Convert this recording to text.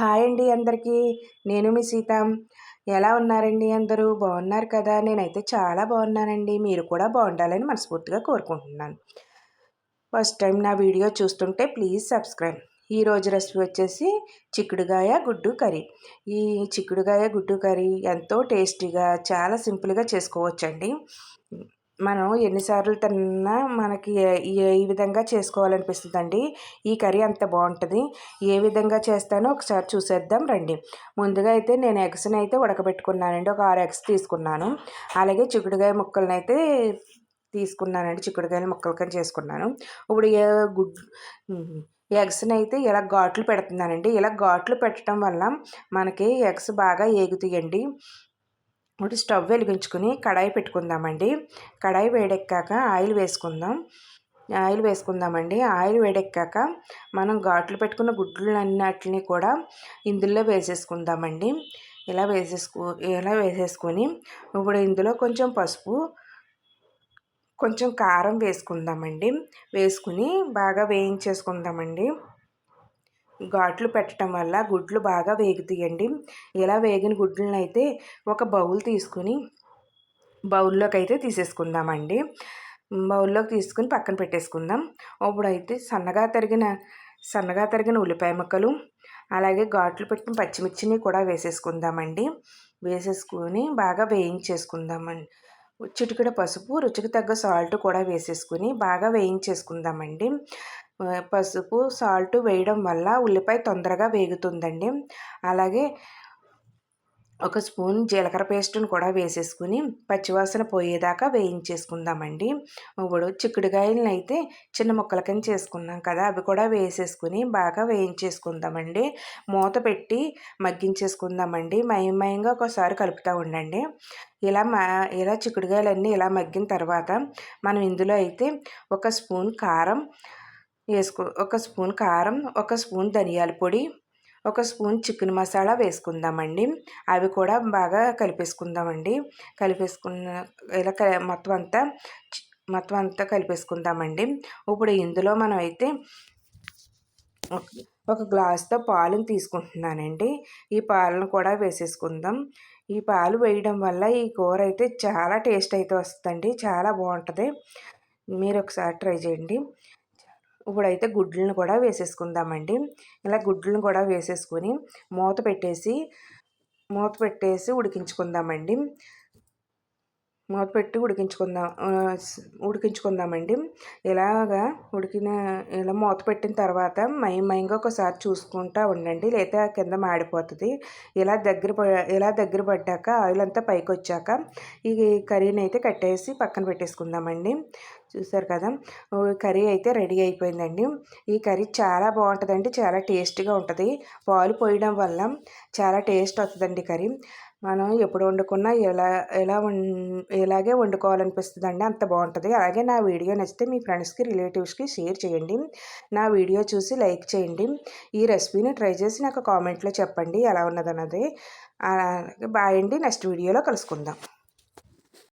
Hi అండి అందరికీ. నేను మీ సీతం. ఎలా ఉన్నారండి అందరూ? బాగున్నారు కదా? నేనైతే చాలా బాగున్నానండి. మీరు కూడా బాగుండాలని మనస్ఫూర్తిగా కోరుకుంటున్నాను. ఫస్ట్ టైం నా వీడియో చూస్తుంటే ప్లీజ్ సబ్స్క్రైబ్. ఈ రోజు రెసిపీ వచ్చేసి చిక్కుడుగాయ గుడ్డు కర్రీ. ఈ చిక్కుడుగాయ గుడ్డు కర్రీ ఎంతో టేస్టీగా చాలా సింపుల్గా చేసుకోవచ్చండి. మనం ఎన్నిసార్లు తిన్నా మనకి ఈ విధంగా చేసుకోవాలనిపిస్తుందండి? ఈ కర్రీ అంత బాగుంటుంది. ఏ విధంగా చేస్తానో ఒకసారి చూసేద్దాం రండి. ముందుగా అయితే నేను ఎగ్స్ని అయితే ఉడకబెట్టుకున్నానండి. ఒక ఆరు ఎగ్స్ తీసుకున్నాను. అలాగే చిక్కుడుకాయ ముక్కలను అయితే తీసుకున్నానండి. చిక్కుడుగాయల ముక్కలు కానీ చేసుకున్నాను. ఇప్పుడు ఏ గుడ్ ఎగ్స్ని అయితే ఇలా ఘాట్లు పెడుతున్నానండి. ఇలా ఘాట్లు పెట్టడం వల్ల మనకి ఎగ్స్ బాగా ఏగుతాయండి. ఇప్పుడు స్టవ్ వెలిగించుకుని కడాయి పెట్టుకుందామండి. కడాయి వేడెక్కాక ఆయిల్ వేసుకుందాం. ఆయిల్ వేసుకుందామండి. ఆయిల్ వేడెక్కాక మనం ఘాట్లు పెట్టుకున్న గుడ్లన్నిటిని కూడా ఇందులో వేసేసుకుందామండి. ఇలా వేసేసుకు ఇలా వేసేసుకొని ఇప్పుడు ఇందులో కొంచెం పసుపు కొంచెం కారం వేసుకుందామండి. వేసుకుని బాగా వేయించేసుకుందామండి. ఘాట్లు పెట్టడం వల్ల గుడ్లు బాగా వేగుతాయండి. ఇలా వేగిన గుడ్లను అయితే ఒక బౌల్ తీసుకుని బౌల్లోకి అయితే తీసేసుకుందామండి. బౌల్లోకి తీసుకుని పక్కన పెట్టేసుకుందాం. ఇప్పుడైతే సన్నగా తరిగిన సన్నగా తరిగిన ఉల్లిపాయ ముక్కలు అలాగే ఘాట్లు పెట్టిన పచ్చిమిర్చిని కూడా వేసేసుకుందామండి. వేసేసుకుని బాగా వేయించేసుకుందామండి. చిటికడ పసుపు రుచికి తగ్గ సాల్ట్ కూడా వేసేసుకుని బాగా వేయించేసుకుందామండి. పసుపు సాల్ట్ వేయడం వల్ల ఉల్లిపాయ తొందరగా వేగుతుందండి. అలాగే ఒక స్పూన్ జీలకర్ర పేస్ట్ని కూడా వేసేసుకుని పచ్చివాసన పోయేదాకా వేయించేసుకుందామండి. ఇప్పుడు చిక్కుడుకాయలను అయితే చిన్న ముక్కల కింద చేసుకున్నాం కదా అవి కూడా వేసేసుకుని బాగా వేయించేసుకుందామండి. మూత పెట్టి మగ్గించేసుకుందామండి. మయంమయంగా ఒకసారి కలుపుతూ ఉండండి. ఇలా మా ఇలా చిక్కుడుకాయలన్నీ ఇలా మగ్గిన తర్వాత మనం ఇందులో అయితే ఒక స్పూన్ కారం వేసుకు ఒక స్పూన్ కారం ఒక స్పూన్ ధనియాల పొడి ఒక స్పూన్ చికెన్ మసాలా వేసుకుందామండి. అవి కూడా బాగా కలిపేసుకుందామండి. కలిపేసుకున్న ఇలా మొత్తం అంతా మొత్తం అంతా కలిపేసుకుందామండి. ఇప్పుడు ఇందులో మనం అయితే ఒక గ్లాస్తో పాలను తీసుకుంటున్నానండి. ఈ పాలను కూడా వేసేసుకుందాం. ఈ పాలు వేయడం వల్ల ఈ కూర అయితే చాలా టేస్ట్ అయితే వస్తుందండి. చాలా బాగుంటుంది. మీరు ఒకసారి ట్రై చేయండి. ఇప్పుడైతే గుడ్లను కూడా వేసేసుకుందామండి. ఇలా గుడ్లను కూడా వేసేసుకొని మూత పెట్టేసి మూత పెట్టేసి ఉడికించుకుందామండి. మూత పెట్టి ఉడికించుకుందాం ఉడికించుకుందామండి. ఇలాగా ఉడికిన ఇలా మూత పెట్టిన తర్వాత మయం మయంగా ఒకసారి చూసుకుంటూ ఉండండి. లేదా కింద మాడిపోతుంది. ఇలా దగ్గర ఇలా దగ్గర పడ్డాక ఆయిల్ అంతా పైకి వచ్చాక ఈ కర్రీని అయితే కట్టేసి పక్కన పెట్టేసుకుందామండి. చూసారు కదా? కర్రీ అయితే రెడీ అయిపోయిందండి. ఈ కర్రీ చాలా బాగుంటుందండి చాలా టేస్టీగా ఉంటుంది. పాలు పోయడం వల్ల చాలా టేస్ట్ వస్తుందండి కర్రీ. మనం ఎప్పుడు వండుకున్నా ఎలా ఎలా ఇలాగే వండుకోవాలనిపిస్తుంది అండి అంత బాగుంటుంది. అలాగే నా వీడియో నచ్చితే మీ ఫ్రెండ్స్కి రిలేటివ్స్కి షేర్ చేయండి. నా వీడియో చూసి లైక్ చేయండి. ఈ రెసిపీని ట్రై చేసి నాకు కామెంట్లో చెప్పండి ఎలా ఉన్నదన్నది. అలాగే బాయ్ అండి నెక్స్ట్ వీడియోలో కలుసుకుందాం.